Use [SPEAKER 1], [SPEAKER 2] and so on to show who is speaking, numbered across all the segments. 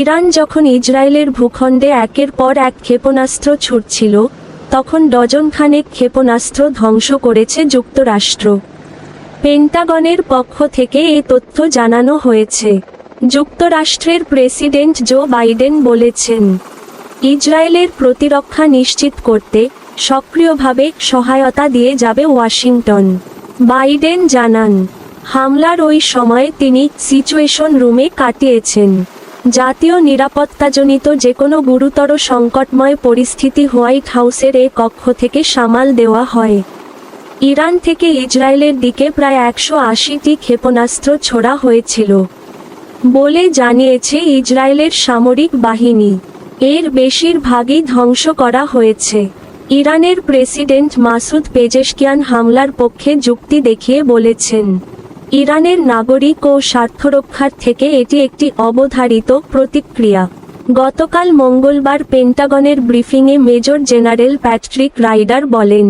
[SPEAKER 1] Iran যখন ইসরায়েলের ভূখণ্ডে একের পর এক ক্ষেপণাস্ত্র ছুটছিল তখন ডজন খানেক ক্ষেপণাস্ত্র ধ্বংস করেছে যুক্তরাষ্ট্র। পেন্টাগনের পক্ষ থেকে এ তথ্য জানানো হয়েছে। যুক্তরাষ্ট্রের প্রেসিডেন্ট জো বাইডেন বলেছেন, ইসরায়েলের প্রতিরক্ষা নিশ্চিত করতে সক্রিয়ভাবে সহায়তা দিয়ে যাবে ওয়াশিংটন। বাইডেন জানান, হামলার ওই সময়ে তিনি সিচুয়েশন রুমে কাটিয়েছেন। জাতীয় নিরাপত্তাজনিত যে কোনো গুরুতর সংকটময় পরিস্থিতি হোয়াইট হাউসের এ কক্ষ থেকে সামাল দেওয়া হয়। ইরান থেকে ইসরায়েলের দিকে প্রায় একশো আশিটি ক্ষেপণাস্ত্র ছোড়া হয়েছিল বলে জানিয়েছে ইসরায়েলের সামরিক বাহিনী। এর বেশিরভাগই ধ্বংস করা হয়েছে। ইরানের প্রেসিডেন্ট মাসুদ পেজেশকিয়ান হামলার পক্ষে যুক্তি দেখিয়ে বলেছেন। ইরানের নাগরিক ও স্বার্থরক্ষার থেকে এটি একটি অবধারিত প্রতিক্রিয়া। গতকাল মঙ্গলবার পেন্টাগনের ব্রিফিংয়ে মেজর জেনারেল প্যাট্রিক রাইডার বলেন,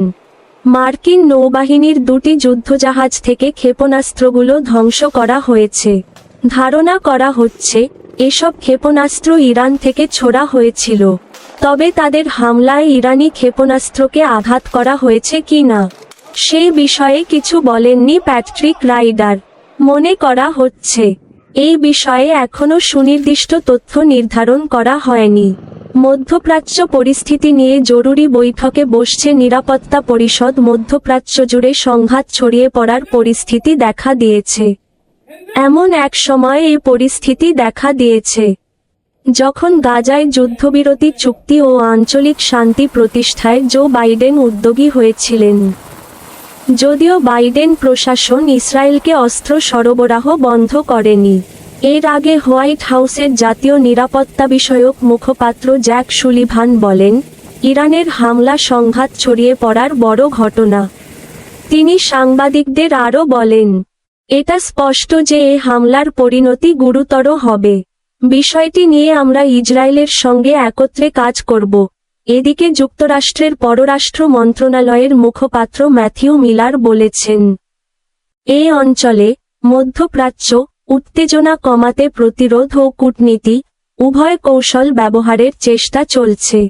[SPEAKER 1] মার্কিন নৌবাহিনীর দুটি যুদ্ধজাহাজ থেকে ক্ষেপণাস্ত্রগুলো ধ্বংস করা হয়েছে। ধারণা করা হচ্ছে, এসব ক্ষেপণাস্ত্র ইরান থেকে ছোড়া হয়েছিল। তবে তাদের হামলায় ইরানি ক্ষেপণাস্ত্রকে আঘাত করা হয়েছে কি না সে বিষয়ে কিছু বলেননি প্যাট্রিক রাইডার। মনে করা হচ্ছে, এই বিষয়ে এখনও সুনির্দিষ্ট তথ্য নির্ধারণ করা হয়নি। মধ্যপ্রাচ্য পরিস্থিতি নিয়ে জরুরি বৈঠকে বসছে নিরাপত্তা পরিষদ মধ্যপ্রাচ্য জুড়ে সংঘাত ছড়িয়ে পড়ার পরিস্থিতি দেখা দিয়েছে। এমন এক সময় এই পরিস্থিতি দেখা দিয়েছে। যখন গাজায় যুদ্ধবিরতি চুক্তি ও আঞ্চলিক শান্তি প্রতিষ্ঠায় জো বাইডেন উদ্যোগী হয়েছিলেন। যদিও বাইডেন প্রশাসন ইসরায়েলকে অস্ত্র সরবরাহ বন্ধ করেনি। এর আগে হোয়াইট হাউসের জাতীয় নিরাপত্তা বিষয়ক মুখপাত্র জ্যাক সুলিভান বলেন, ইরানের হামলা সংঘাত ছড়িয়ে পড়ার বড় ঘটনা। তিনি সাংবাদিকদের আরও বলেন, এটা স্পষ্ট যে এ হামলার পরিণতি গুরুতর হবে। বিষয়টি নিয়ে আমরা ইসরায়েলের সঙ্গে একত্রে কাজ করব। এদিকে যুক্তরাষ্ট্রের পররাষ্ট্র মন্ত্রণালয়ের মুখপাত্র ম্যাথিউ মিলার বলেছেন, এ অঞ্চলে মধ্যপ্রাচ্য উত্তেজনা কমাতে প্রতিরোধ ও কূটনীতি, উভয় কৌশল ব্যবহারের চেষ্টা চলছে।